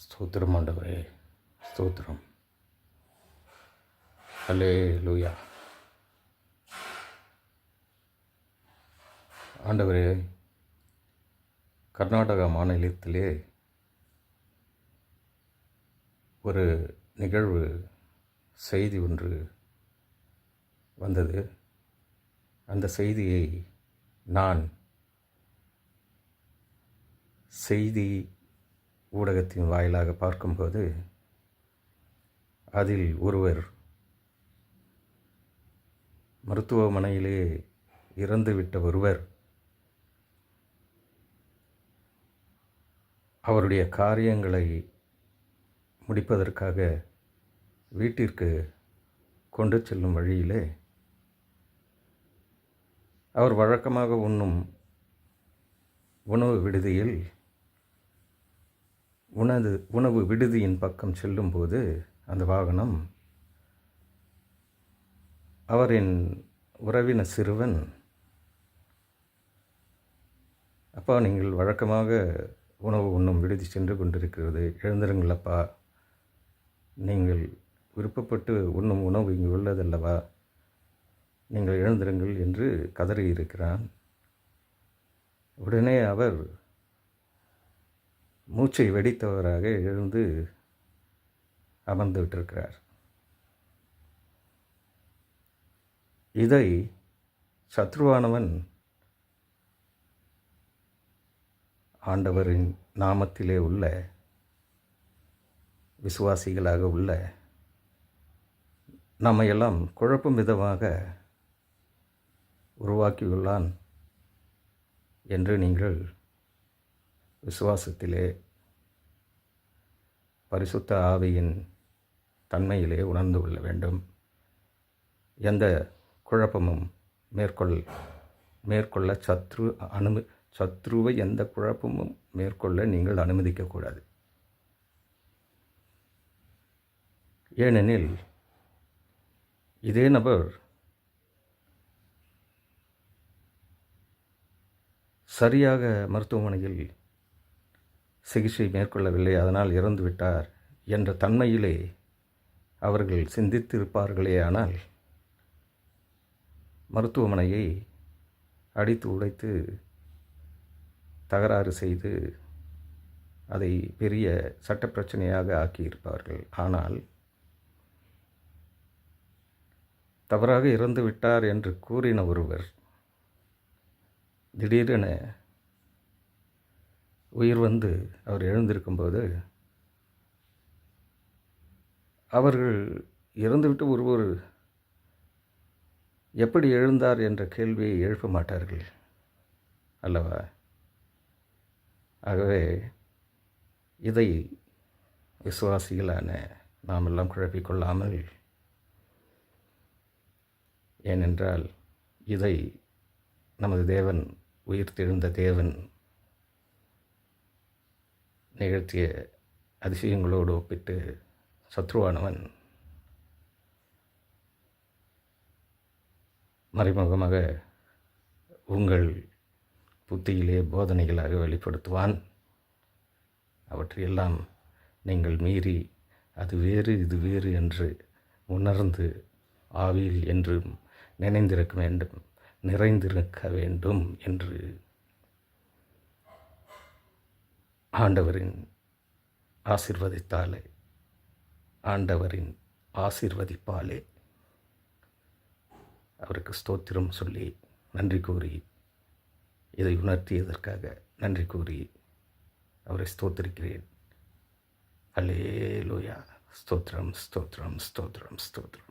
ஸ்தோத்திரம் ஆண்டவரே ஸ்தோத்திரம். ஹலே லூயா ஆண்டவரே கர்நாடகா மாநிலத்திலே ஒரு நிகழ்வு செய்தி ஒன்று வந்தது. அந்த செய்தியை நான் செய்தி ஊடகத்தின் வாயிலாக பார்க்கும்போது அதில் ஒருவர் மருத்துவமனையிலே இறந்துவிட்ட ஒருவர் அவருடைய காரியங்களை முடிப்பதற்காக வீட்டிற்கு கொண்டு செல்லும் வழியிலே அவர் வழக்கமாக உண்ணும் உணவு விடுதியில் உணவு உணவு விடுதியின் பக்கம் செல்லும்போது அந்த வாகனம் அவரின் உறவின சிறுவன் அப்பா நீங்கள் வழக்கமாக உணவு உண்ணும் விடுதி சென்று கொண்டிருக்கிறது. எழுந்திருங்களப்பா நீங்கள் விருப்பப்பட்டு உண்ணும் உணவு இங்கு உள்ளதல்லவா? நீங்கள் எழுந்திருங்கள் என்று கதறியிருக்கிறான். உடனே அவர் மூச்சை வெடித்தவராக எழுந்து அமர்ந்து விட்டிருக்கிறார் இதை சத்ருவானவன் ஆண்டவரின் நாமத்திலே உள்ள விசுவாசிகளாக உள்ள நம்மையெல்லாம் குழப்பும் விதமாக உருவாக்கியுள்ளான் என்று நீங்கள் விசுவாசத்திலே பரிசுத்த ஆவியின் தன்மையிலே உணர்ந்து கொள்ள வேண்டும். எந்த குழப்பமும் மேற்கொள் மேற்கொள்ள சத்ரு அனுமதி சத்ருவை எந்த குழப்பமும் மேற்கொள்ள நீங்கள் அனுமதிக்கக்கூடாது ஏனெனில் இதே நபர் சரியாக மருத்துவமனையில் சிகிச்சை மேற்கொள்ளவில்லை அதனால் இறந்துவிட்டார் என்ற தன்மையிலே அவர்கள் சிந்தித்திருப்பார்களே ஆனால் மருத்துவமனையை அடித்து உடைத்து தகராறு செய்து அதை பெரிய சட்ட பிரச்சனையாக ஆக்கியிருப்பார்கள். ஆனால் தவறாக இறந்து விட்டார் என்று கூறின ஒருவர் திடீரென உயிர் வந்து அவர் எழுந்திருக்கும்போது அவர்கள் இறந்துவிட்டு ஒருவர் எப்படி எழுந்தார் என்ற கேள்வியை எழுப்ப மாட்டார்கள் அல்லவா? ஆகவே இதை விசுவாசிகளான நாம் எல்லாம் குழப்பிக்கொள்ளாமல் ஏனென்றால் இதை நமது தேவன் உயிர்த்தெழுந்த தேவன் நிகழ்த்திய அதிசயங்களோடு ஒப்பிட்டு சத்ருவானவன் மறைமுகமாக உங்கள் புத்தியிலே போதனைகளாக வெளிப்படுத்துவான். அவற்றையெல்லாம் நீங்கள் மீறி அது வேறு இது வேறு என்று உணர்ந்து ஆவியில் என்றும் நினைந்திருக்க வேண்டும் நிறைந்திருக்க வேண்டும் என்று ஆண்டவரின் ஆசிர்வதித்தாலே ஆண்டவரின் ஆசிர்வதிப்பாலே. அவருக்கு ஸ்தோத்திரம் சொல்லி நன்றி கூறி இதை உணர்த்தியதற்காக நன்றி கூறி அவரை ஸ்தோத்திரிக்கிறேன். அல்லே லோயா ஸ்தோத்திரம் ஸ்தோத்திரம் ஸ்தோத்திரம் ஸ்தோத்திரம்.